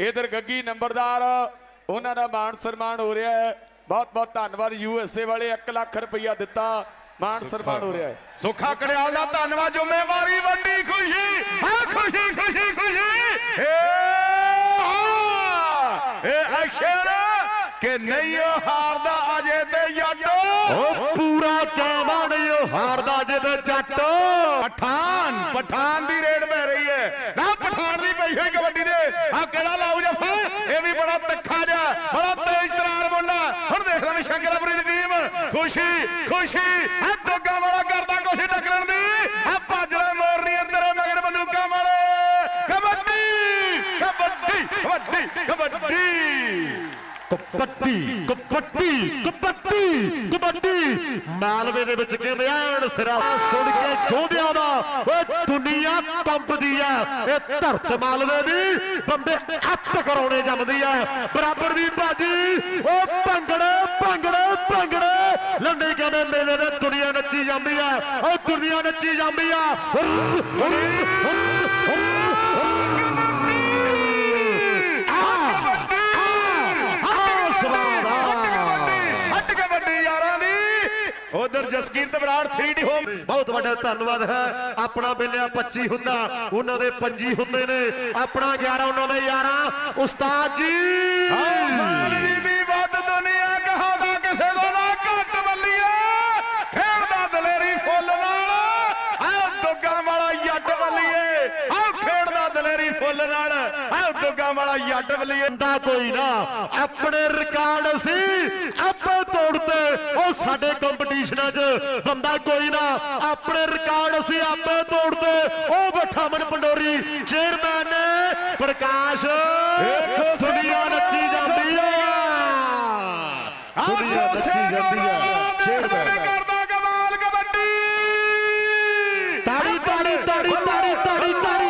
ਇਧਰ ਗੱਗੀ ਨੰਬਰਦਾਰ ਉਹਨਾਂ ਦਾ ਮਾਣ ਸਨਮਾਨ ਹੋ ਰਿਹਾ ਹੈ। ਬਹੁਤ ਬਹੁਤ ਧੰਨਵਾਦ ਯੂਐਸਏ ਵਾਲੇ 1 ਲੱਖ ਰੁਪਈਆ ਦਿੱਤਾ। ਮਾਣ ਸਨਮਾਨ ਹੋ ਰਿਹਾ ਹੈ। ਸੁੱਖਾ ਕੜਿਆਲ ਦਾ ਧੰਨਵਾਦ ਜ਼ਿੰਮੇਵਾਰੀ ਵੱਡੀ ਖੁਸ਼ੀ। ਹਾਂ ਖੁਸ਼ੀ ਖੁਸ਼ੀ ਖੁਸ਼ੀ। ਏ ਹਾਂ ਇਹ ਅਕਸ਼ਰ ਕਿ ਨਹੀਂ ਉਹ ਹਾਰਦਾ ਅਜੇ ਤੇ ਜੱਟ। ਉਹ ਪੂਰਾ ਕਾਮਾ ਨਹੀਂ ਉਹ ਹਾਰਦਾ ਜਿਹਦੇ ਜੱਟ। ਪਠਾਨ ਪਠਾਨ ਦੀ ਰੇਡ ਹੁਣ ਦੇਖ ਲੈ ਸ਼ੰਕਰਪੁਰੀ ਦੀ ਟੀਮ ਖੁਸ਼ੀ ਖੁਸ਼ੀ। ਆ ਦੋਗਾ ਵਾਲਾ ਕਰਦਾ ਕੋਸ਼ਿਸ਼ ਟੱਕਰਨ ਦੀ। ਆ ਭਾਜੜਾ ਮਾਰਨੀ ਤੇਰੇ ਮਗਰ ਬੰਦੂਕਾਂ ਵਾਲੇ। ਕਬੱਡੀ ਕਬੱਡੀ ਕਬੱਡੀ ਕਬੱਡੀ। ਕਬੱਡੀ ਕਬੱਡੀ ਕਬੱਡੀ ਕਬੱਡੀ ਮਾਲਵੇ ਦੇ ਵਿੱਚ ਕਹਿੰਦੇ ਐਨ ਸਿਰਾ ਸੁਣ ਕੇ ਜੋਧਿਆਂ ਦਾ, ਓਏ ਦੁਨੀਆ ਕੰਬਦੀ ਆ ਇਹ ਧਰਤ ਮਾਲਵੇ ਦੀ ਬੰਦੇ ਹੱਥ ਕਰਾਉਣੇ ਜੰਮਦੀ ਆ ਬਰਾਬਰ ਦੀ ਬਾਜੀ ਉਹ ਭੰਗੜੇ ਭੰਗੜੇ ਭੰਗੜੇ। ਲੰਡੇ ਕਹਿੰਦੇ ਮੇਲੇ ਦੇ ਦੁਨੀਆ ਨੱਚੀ ਜਾਂਦੀ ਆ ਉਹ ਦੁਨੀਆ ਨੱਚੀ ਜਾਂਦੀ ਆ ਉਧਰ ਜਸਕੀਰਤ ਬਰਾੜ 3D ਹੋਮ ਬਹੁਤ ਵੱਡਾ ਧੰਨਵਾਦ ਹੈ। ਆਪਣਾ ਬਿੱਲਿਆ 25 ਹੁੰਦਾ ਉਹਨਾਂ ਦੇ 25 ਹੁੰਦੇ ਨੇ। ਆਪਣਾ 11 ਉਹਨਾਂ ਦੇ 11 ਉਸਤਾਦ ਜੀ। ਦੀ ਵੱਧ ਦੁਨੀਆ ਕਹਾਉਂਦਾ ਕਿਸੇ ਦਾ ਨਾ ਘੱਟ ਬੱਲੀਆ ਖੇਡਦਾ ਦਲੇਰੀ ਫੁੱਲ ਨਾਲ। ਆਹ ਦੁੱਗਾ ਵਾਲਾ ਜੱਟ ਬੱਲੀਏ। ਆਹ ਖੇਡਦਾ ਦਲੇਰੀ ਫੁੱਲ ਨਾਲ। ਆਹ ਦੁੱਗਾ ਵਾਲਾ ਜੱਟ ਬੱਲੀਏ। ਬੰਦਾ ਕੋਈ ਨਾ। ਆਪਣੇ ਰਿਕਾਰਡ ਸੀ। ਆਪੇ ਤੋੜਦੇ ਉਹ ਸਾਡੇ ਕੰਪੀਟੀਸ਼ਨਾਂ 'ਚ ਬੰਦਾ ਕੋਈ ਨਾ ਆਪਣੇ ਰਿਕਾਰਡ ਸੀ ਆਪੇ ਤੋੜਦੇ। ਉਹ ਬੈਠਾ ਮਨ ਪੰਡੋਰੀ ਚੇਅਰਮੈਨ ਪ੍ਰਕਾਸ਼। ਦੁਨੀਆ ਨੱਚੀ ਜਾਂਦੀ ਆ। ਦੁਨੀਆ ਨੱਚੀ ਜਾਂਦੀ ਆ। ਚੇਅਰਮੈਨ ਕਰਦਾ ਕਮਾਲ ਕਬੱਡੀ। ਤਾੜੀ ਤਾੜੀ ਤਾੜੀ ਤਾੜੀ ਤਾੜੀ ਤਾੜੀ